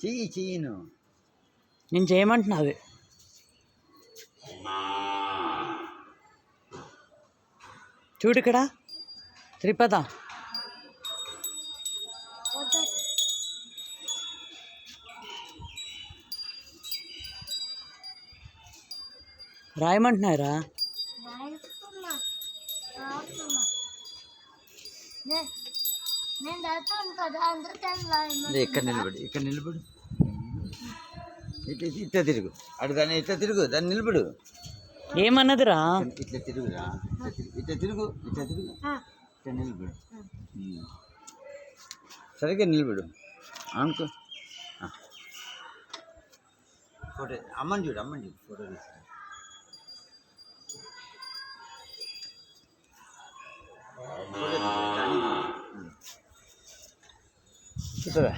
చెయ్యి చెయ్యను. నేను చేయమంటున్నా అది చూడు ఇక్కడ త్రిపద. రాయమంటున్నారా రాస్తున్నా నే- నేను కదా ఇక్కడ నిలబడు ఇక్కడ నిలబడు. ఇట్లా ఇట్లా తిరుగు. అడు దాన్ని ఇట్లా తిరుగు దాన్ని నిలబడు. ఏమన్నదిరా? ఇట్లా తిరుగురా ఇట్లా తిరుగు ఇట్లా తిరుగు ఇట్లా తిరుగు. ఇట్లా నిలబడు. సరిగ్గా నిలబడు. అనుకో. ఫోటో అమ్మని చూడు అమ్మని చూడు ఫోటో తీసుకో. कितना?